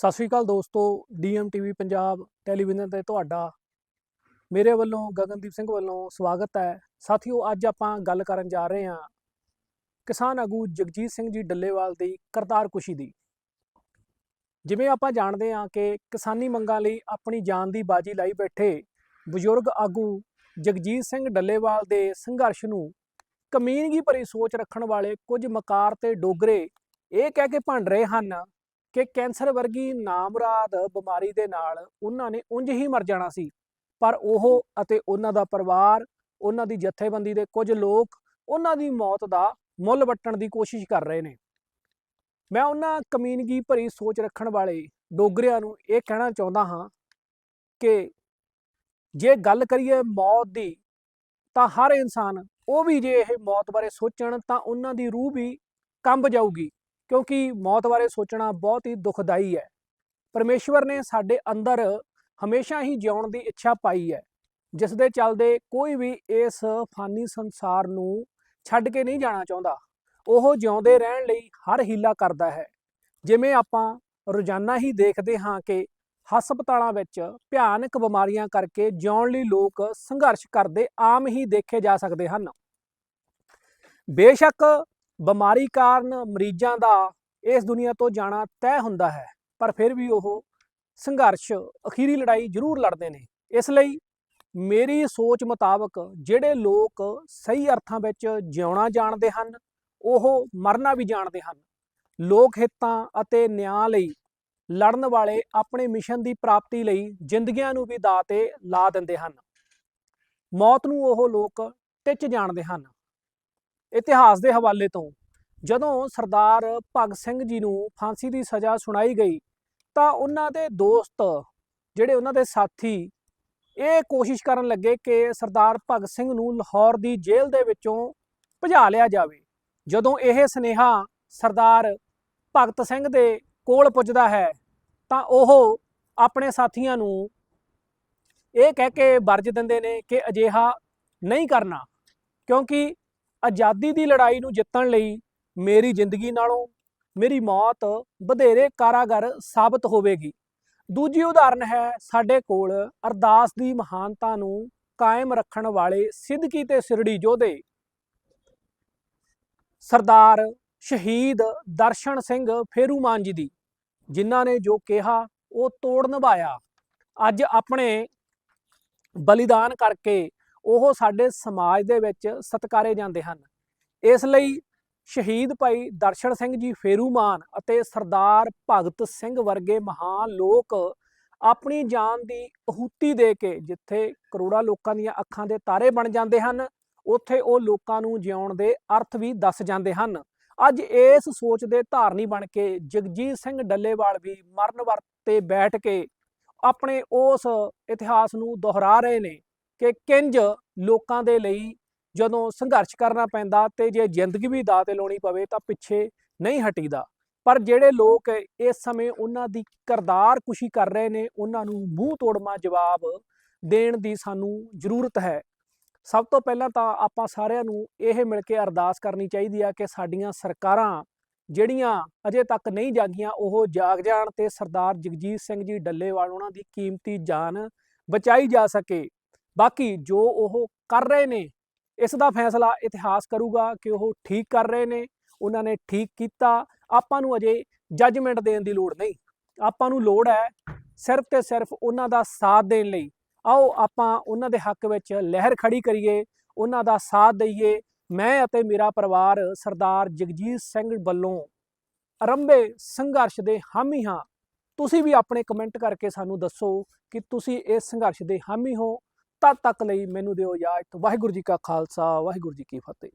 ਸਤਿ ਸ਼੍ਰੀ ਅਕਾਲ ਦੋਸਤੋ DM TV Punjab television ਤੇ ਤੁਹਾਡਾ ਮੇਰੇ ਵੱਲੋਂ, ਗਗਨਦੀਪ ਸਿੰਘ ਵੱਲੋਂ ਸਵਾਗਤ ਹੈ। ਸਾਥੀਓ, ਅੱਜ ਆਪਾਂ ਗੱਲ ਕਰਨ ਜਾ ਰਹੇ ਹਾਂ ਕਿਸਾਨ ਆਗੂ ਜਗਜੀਤ ਸਿੰਘ ਜੀ ਡੱਲੇਵਾਲ ਦੀ ਕਰਤਾਰ ਕਰਤਾਰਕੁਸ਼ੀ ਦੀ। ਜਿਵੇਂ ਆਪਾਂ ਜਾਣਦੇ ਹਾਂ ਕਿ ਕਿਸਾਨੀ ਮੰਗਾਂ ਲਈ ਆਪਣੀ ਜਾਨ ਦੀ ਬਾਜੀ ਲਾਈ ਬੈਠੇ ਬਜ਼ੁਰਗ ਆਗੂ ਜਗਜੀਤ ਸਿੰਘ ਡੱਲੇਵਾਲ ਦੇ ਸੰਘਰਸ਼ ਨੂੰ ਕਮੀਨਗੀ ਭਰੀ ਸੋਚ ਰੱਖਣ ਵਾਲੇ ਕੁਝ ਮਕਾਰ ਤੇ ਡੋਗਰੇ ਇਹ ਕਹਿ ਕੇ ਭੰਡ ਰਹੇ ਹਨ ਕਿ ਕੈਂਸਰ ਵਰਗੀ ਨਾਮੁਰਾਦ ਬਿਮਾਰੀ ਦੇ ਨਾਲ ਉਹਨਾਂ ਨੇ ਉਂਝ ਹੀ ਮਰ ਜਾਣਾ ਸੀ। ਪਰ ਉਹ ਅਤੇ ਉਹਨਾਂ ਦਾ ਪਰਿਵਾਰ ਉਹਨਾਂ ਦੀ ਜਥੇਬੰਦੀ ਦੇ ਕੁਝ ਲੋਕ ਉਹਨਾਂ ਦੀ ਮੌਤ ਦਾ ਮੁੱਲ ਵੱਟਣ ਦੀ ਕੋਸ਼ਿਸ਼ ਕਰ ਰਹੇ ਨੇ। ਮੈਂ ਉਹਨਾਂ ਕਮੀਨਗੀ ਭਰੀ ਸੋਚ ਰੱਖਣ ਵਾਲੇ ਡੋਗਰਿਆਂ ਨੂੰ ਇਹ ਕਹਿਣਾ ਚਾਹੁੰਦਾ ਹਾਂ ਕਿ ਜੇ ਗੱਲ ਕਰੀਏ ਮੌਤ ਦੀ ਤਾਂ ਹਰ ਇਨਸਾਨ ਉਹ ਵੀ ਜੇ ਇਹ ਮੌਤ ਬਾਰੇ ਸੋਚਣ ਤਾਂ ਉਹਨਾਂ ਦੀ ਰੂਹ ਵੀ ਕੰਬ ਜਾਊਗੀ। ਕਿਉਂਕਿ ਮੌਤ ਬਾਰੇ ਸੋਚਣਾ ਬਹੁਤ ਹੀ ਦੁਖਦਾਈ ਹੈ। ਪਰਮੇਸ਼ਵਰ ਨੇ ਸਾਡੇ ਅੰਦਰ ਹਮੇਸ਼ਾ ਹੀ ਜਿਉਣ ਦੀ ਇੱਛਾ ਪਾਈ ਹੈ। ਜਿਸ ਦੇ ਚੱਲਦੇ ਕੋਈ ਵੀ ਇਸ ਫਾਨੀ ਸੰਸਾਰ ਨੂੰ ਛੱਡ ਕੇ ਨਹੀਂ ਜਾਣਾ ਚਾਹੁੰਦਾ, ਉਹ ਜਿਉਂਦੇ ਰਹਿਣ ਲਈ ਹਰ ਹੀਲਾ ਕਰਦਾ ਹੈ। ਜਿਵੇਂ ਆਪਾਂ ਰੋਜ਼ਾਨਾ ਹੀ ਦੇਖਦੇ ਹਾਂ ਕਿ ਹਸਪਤਾਲਾਂ ਵਿੱਚ ਭਿਆਨਕ ਬਿਮਾਰੀਆਂ ਕਰਕੇ ਜਿਉਣ ਲਈ ਲੋਕ ਸੰਘਰਸ਼ ਕਰਦੇ ਆਮ ਹੀ ਦੇਖੇ ਜਾ ਸਕਦੇ ਹਨ। ਬੇਸ਼ੱਕ ਬਿਮਾਰੀ ਕਾਰਨ ਮਰੀਜ਼ਾਂ ਦਾ ਇਸ ਦੁਨੀਆ ਤੋਂ ਜਾਣਾ ਤੈਅ ਹੁੰਦਾ ਹੈ, ਪਰ ਫਿਰ ਵੀ ਉਹ ਸੰਘਰਸ਼, ਅਖੀਰੀ ਲੜਾਈ ਜ਼ਰੂਰ ਲੜਦੇ ਨੇ। ਇਸ ਲਈ ਮੇਰੀ ਸੋਚ ਮੁਤਾਬਕ ਜਿਹੜੇ ਲੋਕ ਸਹੀ ਅਰਥਾਂ ਵਿੱਚ ਜਿਉਣਾ ਜਾਣਦੇ ਹਨ, ਉਹ ਮਰਨਾ ਵੀ ਜਾਣਦੇ ਹਨ। ਲੋਕ ਹਿੱਤਾਂ ਅਤੇ ਨਿਆਂ ਲਈ ਲੜਨ ਵਾਲੇ ਆਪਣੇ ਮਿਸ਼ਨ ਦੀ ਪ੍ਰਾਪਤੀ ਲਈ ਜ਼ਿੰਦਗੀਆਂ ਨੂੰ ਵੀ ਦਾਅ ਤੇ ਲਾ ਦਿੰਦੇ ਹਨ। ਮੌਤ ਨੂੰ ਉਹ ਲੋਕ ਟਿੱਚ ਜਾਣਦੇ ਹਨ। ਇਤਿਹਾਸ ਦੇ ਹਵਾਲੇ ਤੋਂ। ਜਦੋਂ ਸਰਦਾਰ ਭਗਤ ਸਿੰਘ ਜੀ ਨੂੰ ਫਾਂਸੀ ਦੀ ਸਜ਼ਾ ਸੁਣਾਈ ਗਈ, ਤਾਂ ਉਹਨਾਂ ਦੇ ਦੋਸਤ, ਜਿਹੜੇ ਉਹਨਾਂ ਦੇ ਸਾਥੀ, ਇਹ ਕੋਸ਼ਿਸ਼ ਕਰਨ ਲੱਗੇ ਕਿ ਸਰਦਾਰ ਭਗਤ ਸਿੰਘ ਨੂੰ ਲਾਹੌਰ ਦੀ ਜੇਲ੍ਹ ਦੇ ਵਿੱਚੋਂ ਭਜਾ ਲਿਆ ਜਾਵੇ। ਜਦੋਂ ਇਹ ਸਨੇਹਾ ਸਰਦਾਰ ਭਗਤ ਸਿੰਘ ਦੇ ਕੋਲ ਪੁੱਜਦਾ ਹੈ, ਤਾਂ ਉਹ ਆਪਣੇ ਸਾਥੀਆਂ ਨੂੰ ਇਹ ਕਹਿ ਕੇ ਵਰਜ ਦਿੰਦੇ ਨੇ ਕਿ ਅਜਿਹਾ ਨਹੀਂ ਕਰਨਾ, ਕਿਉਂਕਿ ਆਜ਼ਾਦੀ ਦੀ ਲੜਾਈ ਨੂੰ ਜਿੱਤਣ ਲਈ ਮੇਰੀ ਜ਼ਿੰਦਗੀ ਨਾਲੋਂ ਮੇਰੀ ਮੌਤ ਵਧੇਰੇ ਕਾਰਾਗਰ ਸਾਬਤ ਹੋਵੇਗੀ। ਦੂਜੀ ਉਦਾਹਰਨ ਹੈ ਸਾਡੇ ਕੋਲ ਅਰਦਾਸ ਦੀ ਮਹਾਨਤਾ ਨੂੰ ਕਾਇਮ ਰੱਖਣ ਵਾਲੇ ਸਿੱਧਕੀ ਤੇ ਸਿਰੜੀ ਯੋਧੇ। ਸਰਦਾਰ ਸ਼ਹੀਦ ਦਰਸ਼ਨ ਸਿੰਘ ਫੇਰੂਮਾਨ ਜੀ ਦੀ, ਜਿਨ੍ਹਾਂ ਨੇ ਜੋ ਕਿਹਾ ਉਹ ਤੋੜ ਨਿਭਾਇਆ। ਅੱਜ ਆਪਣੇ ਬਲੀਦਾਨ ਕਰਕੇ ਉਹ ਸਾਡੇ ਸਮਾਜ ਦੇ ਵਿੱਚ ਸਤਿਕਾਰੇ ਜਾਂਦੇ ਹਨ। ਇਸ ਲਈ ਸ਼ਹੀਦ ਭਾਈ ਦਰਸ਼ਨ ਸਿੰਘ ਜੀ ਫੇਰੂਮਾਨ ਅਤੇ ਸਰਦਾਰ ਭਗਤ ਸਿੰਘ ਵਰਗੇ ਮਹਾਨ ਲੋਕ ਆਪਣੀ ਜਾਨ ਦੀ ਅਹੂਤੀ ਦੇ ਕੇ ਜਿੱਥੇ ਕਰੋੜਾਂ ਲੋਕਾਂ ਦੀਆਂ ਅੱਖਾਂ ਦੇ ਤਾਰੇ ਬਣ ਜਾਂਦੇ ਹਨ, ਉੱਥੇ ਉਹ ਲੋਕਾਂ ਨੂੰ ਜਿਉਣ ਦੇ ਅਰਥ ਵੀ ਦੱਸ ਜਾਂਦੇ ਹਨ। ਅੱਜ ਇਸ ਸੋਚ ਦੇ ਧਾਰਨੀ ਬਣ ਕੇ ਜਗਜੀਤ ਸਿੰਘ ਡੱਲੇਵਾਲ ਵੀ ਮਰਨ ਵਰਤ ਤੇ ਬੈਠ ਕੇ ਆਪਣੇ ਉਸ ਇਤਿਹਾਸ ਨੂੰ ਦੁਹਰਾ ਰਹੇ ਨੇ। ਕਿ ਕਿੰਜ ਲੋਕਾਂ ਦੇ ਲਈ ਜਦੋਂ ਸੰਘਰਸ਼ ਕਰਨਾ ਪੈਂਦਾ ਤੇ ਜੇ ਜ਼ਿੰਦਗੀ ਵੀ ਦਾਅ ਤੇ ਲਾਉਣੀ ਪਵੇ ਤਾਂ ਪਿੱਛੇ ਨਹੀਂ ਹਟੀਦਾ। ਪਰ ਜਿਹੜੇ ਲੋਕ ਇਸ ਸਮੇਂ ਉਹਨਾਂ ਦੀ ਕਰਦਾਰ ਕੁਸ਼ੀ ਕਰ ਰਹੇ ਨੇ, ਉਹਨਾਂ ਨੂੰ ਮੂੰਹ ਤੋੜਮਾ ਜਵਾਬ ਦੇਣ ਦੀ ਸਾਨੂੰ ਜ਼ਰੂਰਤ ਹੈ। ਸਭ ਤੋਂ ਪਹਿਲਾਂ ਤਾਂ ਆਪਾਂ ਸਾਰਿਆਂ ਨੂੰ ਇਹ ਮਿਲ ਕੇ ਅਰਦਾਸ ਕਰਨੀ ਚਾਹੀਦੀ ਆ ਕਿ ਸਾਡੀਆਂ ਸਰਕਾਰਾਂ ਜਿਹੜੀਆਂ ਅਜੇ ਤੱਕ ਨਹੀਂ ਜਾਗੀਆਂ, ਉਹ ਜਾਗ ਜਾਣ ਤੇ ਸਰਦਾਰ ਜਗਜੀਤ ਸਿੰਘ ਜੀ ਡੱਲੇਵਾਲ ਉਹਨਾਂ ਦੀ ਕੀਮਤੀ ਜਾਨ ਬਚਾਈ ਜਾ ਸਕੇ। ਬਾਕੀ ਜੋ ਉਹ ਕਰ ਰਹੇ ਨੇ, ਇਸ ਦਾ ਫੈਸਲਾ ਇਤਿਹਾਸ ਕਰੂਗਾ ਕਿ ਉਹ ਠੀਕ ਕਰ ਰਹੇ ਨੇ, ਉਹਨਾਂ ਨੇ ਠੀਕ ਕੀਤਾ, ਆਪਾਂ ਨੂੰ ਅਜੇ ਜੱਜਮੈਂਟ ਦੇਣ ਦੀ ਲੋੜ ਨਹੀਂ। ਆਪਾਂ ਨੂੰ ਲੋੜ ਹੈ ਸਿਰਫ ਤੇ ਸਿਰਫ ਉਹਨਾਂ ਦਾ ਸਾਥ ਦੇਣ ਲਈ। ਆਓ ਆਪਾਂ ਉਹਨਾਂ ਦੇ ਹੱਕ ਵਿੱਚ ਲਹਿਰ ਖੜੀ ਕਰੀਏ, ਉਹਨਾਂ ਦਾ ਸਾਥ ਦਈਏ। ਮੈਂ ਅਤੇ ਮੇਰਾ ਪਰਿਵਾਰ ਸਰਦਾਰ ਜਗਜੀਤ ਸਿੰਘ ਵੱਲੋਂ ਆਰੰਭੇ ਸੰਘਰਸ਼ ਦੇ ਹਾਮੀ ਹਾਂ। ਤੁਸੀਂ ਵੀ ਆਪਣੇ ਕਮੈਂਟ ਕਰਕੇ ਸਾਨੂੰ ਦੱਸੋ ਕਿ ਤੁਸੀਂ ਇਸ ਸੰਘਰਸ਼ ਦੇ ਹਾਮੀ ਹੋ ਤਦ ਤੱਕ ਲਈ ਮੈਨੂੰ ਦਿਓ ਇਜਾਜ਼ਤ ਵਾਹਿਗੁਰੂ ਜੀ ਕਾ ਖਾਲਸਾ ਵਾਹਿਗੁਰੂ ਜੀ ਕੀ ਫਤਿਹ।